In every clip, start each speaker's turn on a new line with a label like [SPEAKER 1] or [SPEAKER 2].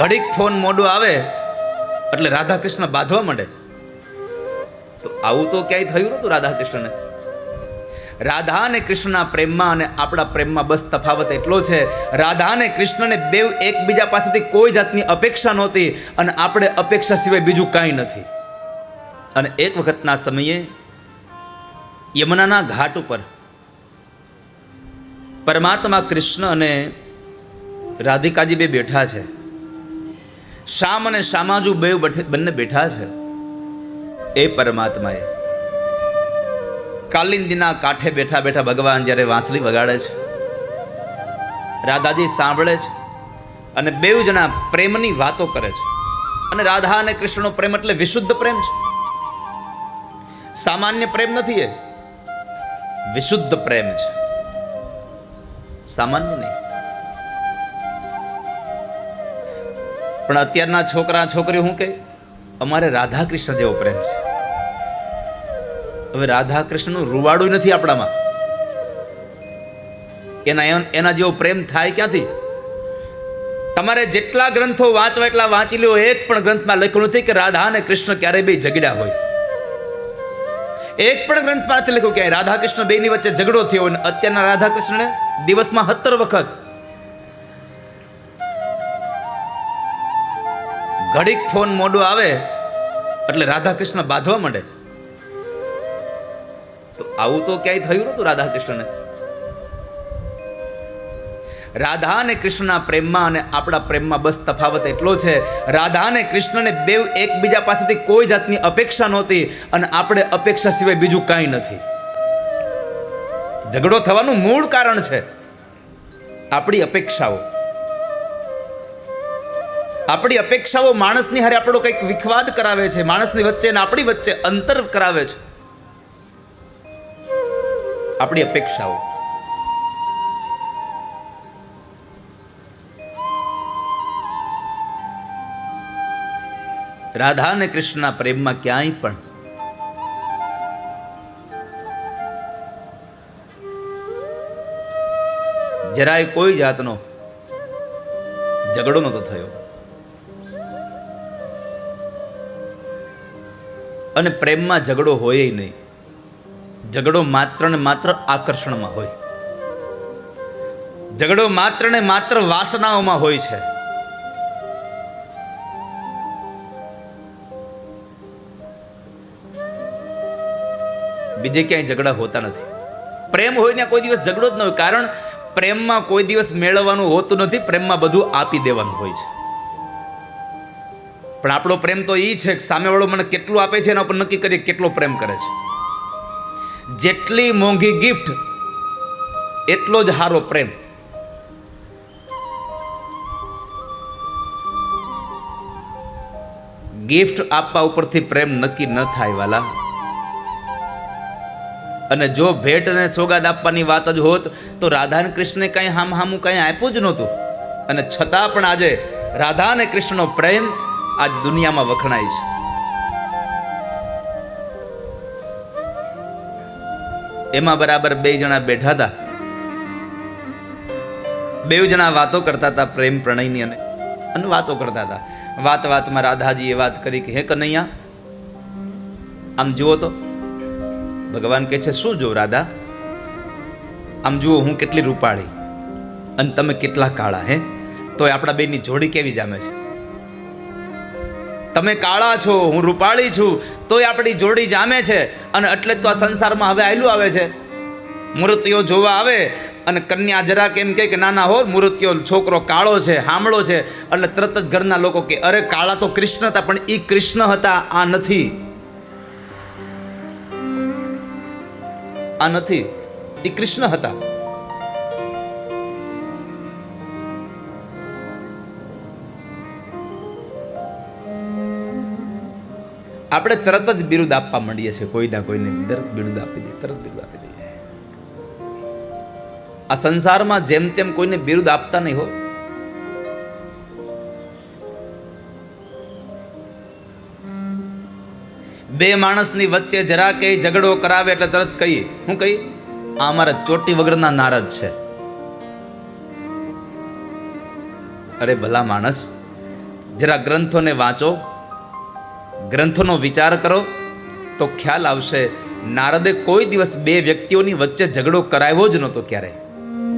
[SPEAKER 1] ઘડીક ફોન મોડું આવે, એટલે રાધા કૃષ્ણ બાંધવા માંડે. તો આવું તો ક્યાંય થયું નતું રાધા કૃષ્ણને રાધા અને કૃષ્ણના પ્રેમમાં અને આપણા પ્રેમમાં બસ તફાવત એટલો છે રાધા અને કૃષ્ણને બેવ એકબીજા પાસેથી કોઈ જાતની અપેક્ષા નહોતી અને આપણે અપેક્ષા સિવાય બીજું કાંઈ નથી. અને એક વખતના સમયે યમુનાના ઘાટ ઉપર પરમાત્મા કૃષ્ણ અને રાધિકાજી બે બેઠા છે. શ્યામ અને શ્યામાજુ બે બંને બેઠા છે. એ પરમાત્માએ. કાલિંદીના કાંઠે બેઠા બેઠા ભગવાન જ્યારે વાંસળી વગાડે છે, રાધાજી સાંભળે છે અને બે જણા પ્રેમની વાતો કરે છે. અને રાધા અને કૃષ્ણનો પ્રેમ એટલે વિશુદ્ધ પ્રેમ છે. સામાન્ય પ્રેમ નથી એ. વિશુદ્ધ પ્રેમ છે. સામાન્ય નહીં. પણ અત્યારના છોકરા, છોકરીઓ શું કહે અમારે રાધા કૃષ્ણ જેવો પ્રેમ છે. હવે રાધા કૃષ્ણનું રૂવાડું નથી આપણામાં. એના એના જેવો પ્રેમ થાય ક્યાંથી? તમારે જેટલા ગ્રંથો વાંચવા એટલા વાંચી લ્યો, એક પણ ગ્રંથમાં લખ્યું નથી કે રાધા અને કૃષ્ણ ક્યારેય બે ઝઘડ્યા હોય. એક પણ ગ્રંથમાં નથી લખ્યું કે રાધા કૃષ્ણ બેની વચ્ચે ઝઘડો થયો અને અત્યારના રાધા કૃષ્ણને દિવસમાં સત્તર વખત ઘડીક ફોન મોડો આવે, એટલે રાધાકૃષ્ણ બાંધવા માંડે. તો આવું તો ક્યાંય થયું નતું રાધા કૃષ્ણને રાધા અને કૃષ્ણના પ્રેમમાં અને આપણા પ્રેમમાં બસ તફાવત એટલો છે, રાધા અને કૃષ્ણને બેવ એકબીજા પાસેથી કોઈ જાતની અપેક્ષા નહોતી અને આપણે અપેક્ષા સિવાય બીજું કાંઈ નથી. ઝઘડો થવાનું મૂળ કારણ છે આપણી અપેક્ષાઓ. આપણી અપેક્ષાઓ માણસની હારે આપણો કંઈક વિખવાદ કરાવે છે, માણસની વચ્ચે અને આપણી વચ્ચે અંતર કરાવે છે. આપણી અપેક્ષાઓ. રાધા અને કૃષ્ણના પ્રેમમાં ક્યાંય પણ જરાય કોઈ જાતનો ઝઘડો નહોતો થયો. અને પ્રેમમાં ઝઘડો હોય નહીં. ઝઘડો માત્ર ને માત્ર આકર્ષણમાં હોય. ઝઘડો માત્ર ને માત્ર વાસનાઓમાં હોય છે. બીજે ક્યાંય ઝઘડા હોતા નથી. પ્રેમ હોય ને કોઈ દિવસ ઝઘડો જ ન હોય, કારણ પ્રેમમાં કોઈ દિવસ મેળવવાનું હોતું નથી, પ્રેમમાં બધું આપી દેવાનું હોય છે. પણ આપણો પ્રેમ તો એ છે કે સામેવાળો મને કેટલું આપે છે એના ઉપર નક્કી કરીએ કેટલો પ્રેમ કરે છે. જેટલી મોંઘી ગિફ્ટ એટલો જ સારો પ્રેમ. ગિફ્ટ આપવા ઉપરથી પ્રેમ નક્કી ન થાય વાલા. અને જો ભેટ અને સોગાદ આપવાની વાત જ હોત, તો રાધા અને કૃષ્ણને કાંઈ હામ હામું કાંઈ આપ્યું જ નહોતું. અને છતાં પણ આજે રાધા અને કૃષ્ણનો પ્રેમ આજ દુનિયામાં વખણાય છે. એમાં બરાબર બે જણા બેઠા હતા. બે જણા વાતો કરતા હતા પ્રેમ પ્રણયની અને અને વાતો કરતા હતા. વાત વાતમાં રાધાજીએ વાત કરી કે, હે કનૈયા, આમ જુઓ તો, ભગવાન કહે છે, શું જો રાધા, આમ જુઓ હું કેટલી રૂપાળી અને તમે કેટલા કાળા, હે? તોય આપણા બેની જોડી કેવી જામે છે? તમે કાળા છો, હું રૂપાળી છું, તોય આપણી જોડી જામે છે અને એટલે તો આ સંસારમાં હવે આયલું આવે છે. મૂર્તિઓ જોવા આવે અને કન્યા જરા કેમ કે નાના હો મૂર્તિઓ છોકરો કાળો છે, હામળો છે. એટલે તરત જ ઘરના લોકો કે, અરે, કાળા તો કૃષ્ણ હતા, પણ એ કૃષ્ણ હતા, આ નથી. આ નથી એ કૃષ્ણ હતા. આપણે તરત જ બિરુદ આપવા માંડીએ છીએ. કોઈના કોઈને બિરુદ આપી દઈએ, તરત બિરુદ આપી દઈએ. આ સંસારમાં જેમ તેમ કોઈને બિરુદ આપતા નહીં હો. બે માણસની વચ્ચે જરા કે ઝઘડો કરાવે એટલે તરત કહીએ. હું કહી આ અમારા ચોટી વગરના નારદ છે. અરે ભલા માણસ, જરા ગ્રંથોને વાંચો. ગ્રંથોનો વિચાર કરો, તો ખ્યાલ આવશે. નારદે કોઈ દિવસ બે વ્યક્તિઓની વચ્ચે ઝઘડો કરાવ્યો જ નહોતો ક્યારે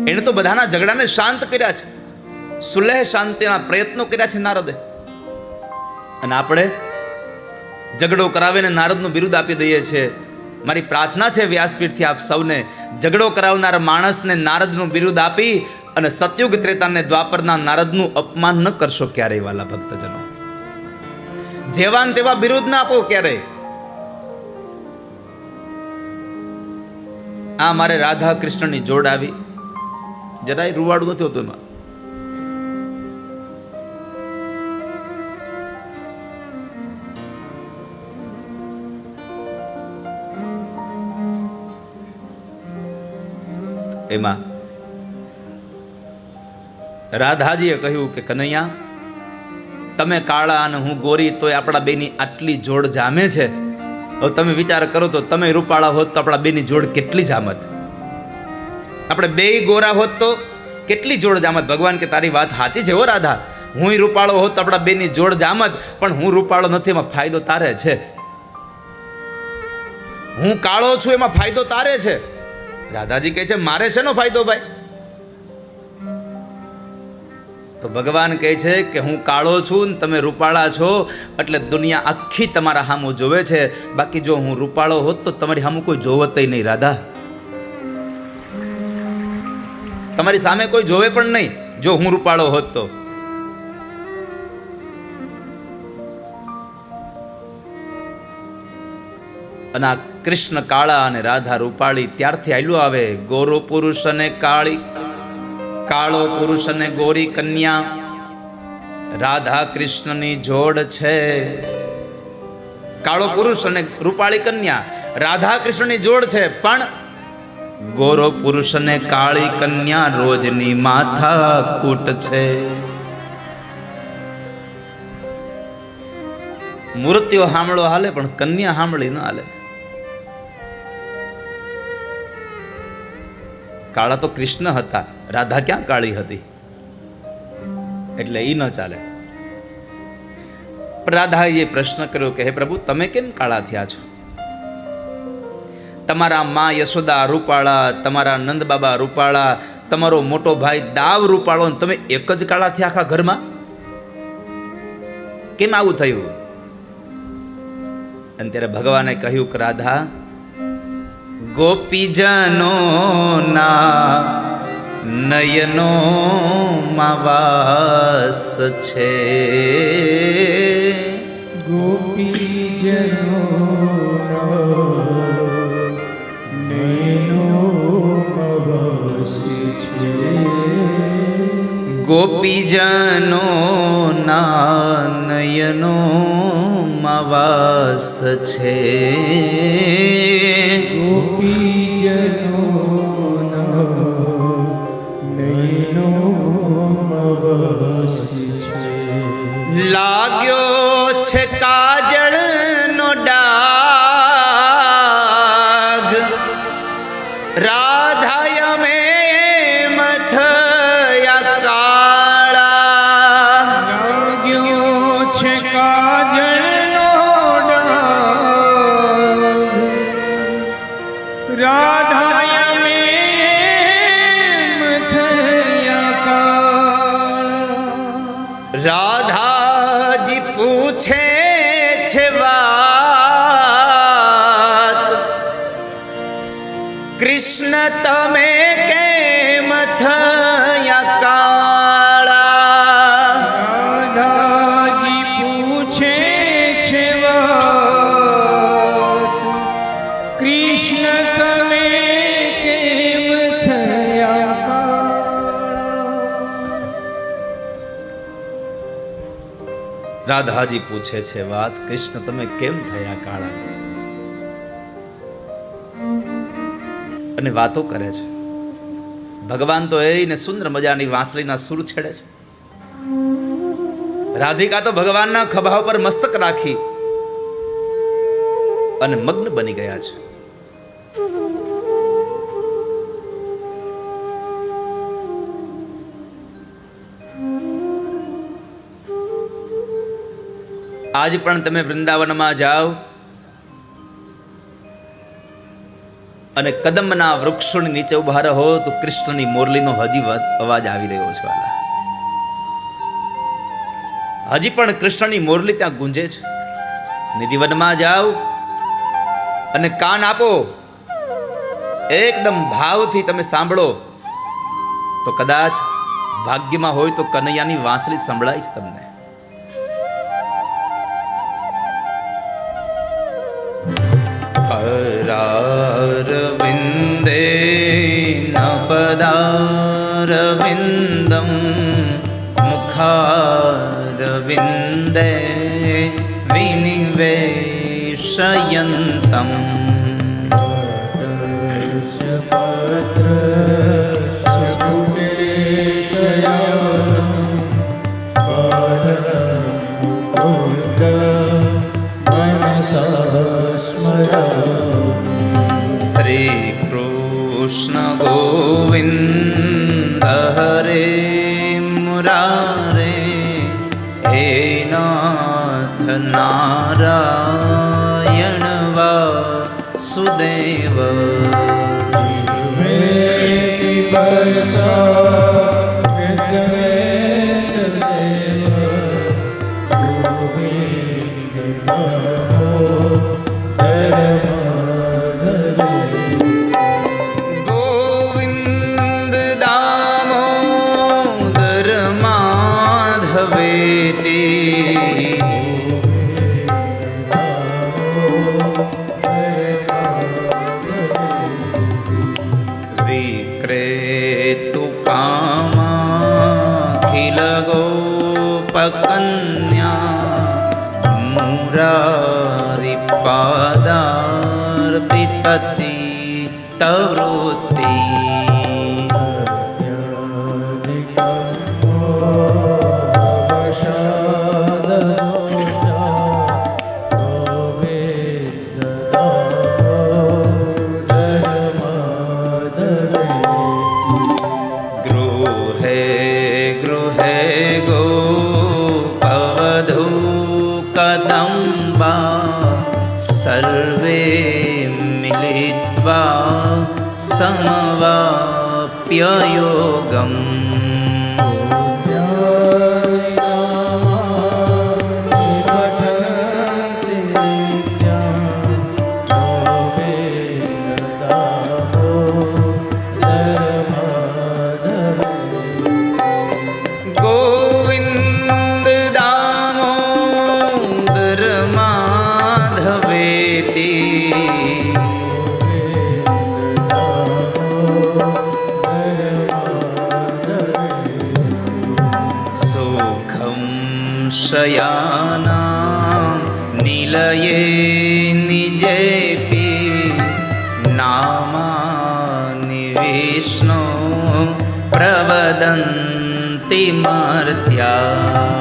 [SPEAKER 1] એણે તો બધાના ઝઘડાને શાંત કર્યા છે. સુલેહ શાંતિના પ્રયત્નો કર્યા છે નારદે. અને આપણે ઝઘડો કરાવીને નારદનું બિરુદ આપી દઈએ છીએ મારી પ્રાર્થના છે વ્યાસપીઠથી આપ સૌને ઝઘડો કરાવનાર માણસને નારદનું બિરુદ આપી અને સતયુગ ત્રેતાને દ્વાપરના નારદનું અપમાન ન કરશો ક્યારેય વાલા ભક્તજનો. જેવાન તેવા બિરુદ ના આપો ક્યારેય. આ મારે રાધા કૃષ્ણની જોડ આવી. જરાય રૂવાડું નથી હોતું એમાં. એમાં રાધાજીએ કહ્યું કે કનૈયા તમે કાળા અને હું ગોરી તોય આપણા બેની આટલી જોડ જામે છે? હવે તમે વિચાર કરો તો તમે રૂપાળા હોત તો આપણા બેની જોડ કેટલી જામત? આપણે બે ગોરા હોત તો કેટલી જોડ જામત? ભગવાન કે તારી વાત સાચી છે હો રાધા. હું રૂપાળો હોત તો આપણા બેની જોડ જામત, પણ હું રૂપાળો નથી, એમાં ફાયદો તારે છે? હું કાળો છું, એમાં ફાયદો તારે છે? રાધાજી કહે છે, મારે શેનો ફાયદો ભાઈ? તો ભગવાન કહે છે કે હું કાળો છું ને તમે રૂપાળા છો, એટલે દુનિયા આખી તમારા સામું જોવે છે. બાકી જો હું રૂપાળો હોત તો તમારી સામું કોઈ જોવત નહીં, રાધા. તમારી સામે કોઈ જોવે પણ નહીં, જો હું રૂપાળો હોત તો. અને આ કૃષ્ણ કાળા અને રાધા રૂપાળી ત્યારથી આયલું આવે. ગોરો પુરુષ અને કાળી. કાળો પુરુષ અને ગોરી કન્યા રાધા કૃષ્ણની જોડ છે. કાળો પુરુષ અને રૂપાળી કન્યા રાધા કૃષ્ણની જોડ છે, પણ ગોરો પુરુષ અને કાળી કન્યા રોજની માથા કૂટ છે. મૂર્તિઓ હામળો હાલે, પણ કન્યા હામળી ન હાલે. કાળા તો કૃષ્ણ હતા. રાધા ક્યાં કાળી હતી? એટલે એ ન ચાલે. રાધાએ પ્રશ્ન કર્યો કે, હે પ્રભુ, તમે કેમ કાળા થયા છો? તમારા મા યશોદા રૂપાળા, તમારા નંદ બાબા રૂપાળા, તમારો મોટો ભાઈ દાવ રૂપાળો તમે એક જ કાળા થયા આખા ઘરમાં? કેમ આવું થયું? અને ત્યારે ભગવાને કહ્યું કે, રાધા ગોપીજનો ના નયનો માવાસ છે. ગોપીજનો ના નયનો માવાસ છે. રાધાજી પૂછે છે વાત, કૃષ્ણ, તમે કેમ થયા કાળા અને વાતો કરે છે. ભગવાન તો એને સુંદર મજાની વાંસળીના સુર છેડે છે. રાધિકા તો ભગવાનના ખભા પર મસ્તક રાખી અને મગ્ન બની ગયા છે. આજ પણ તમે વૃંદાવનમાં જાઓ અને કદમના વૃક્ષોની નીચે ઊભા રહો તો કૃષ્ણની મોરલીનો હજી અવાજ આવી રહ્યો છે હજી પણ કૃષ્ણની મોરલી ત્યાં ગુંજે છે. નિધિવનમાં જાઓ અને કાન આપો. એકદમ ભાવથી તમે સાંભળો. તો કદાચ ભાગ્યમાં હોય તો કનૈયાની વાંસળી સંભળાય છે તમને. करारविन्दे न पदारविन्दं मुखारविन्दे विनिवेशयन्तम् Krishna. અખિલ ગોપકન્યા મુરારિપાદાર્પિતચિતવૃત્તિ समवाप्ययोगम् गोविन्द તે માર ત્યાં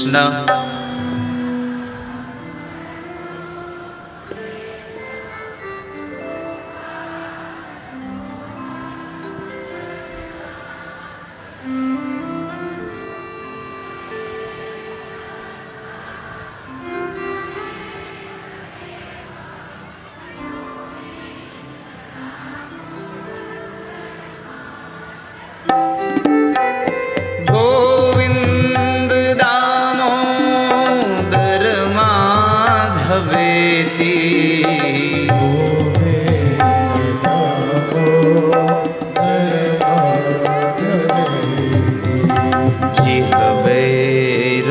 [SPEAKER 1] કૃષ્ણ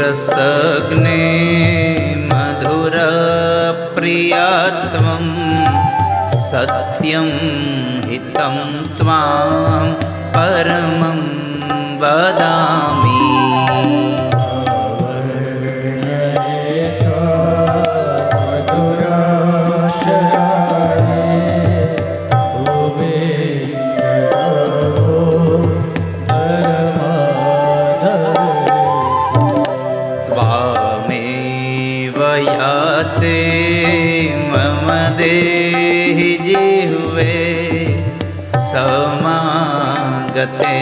[SPEAKER 1] रसग्ने मधुरप्रियत्वं सत्यं हितं त्वां परमं वदामि। समागते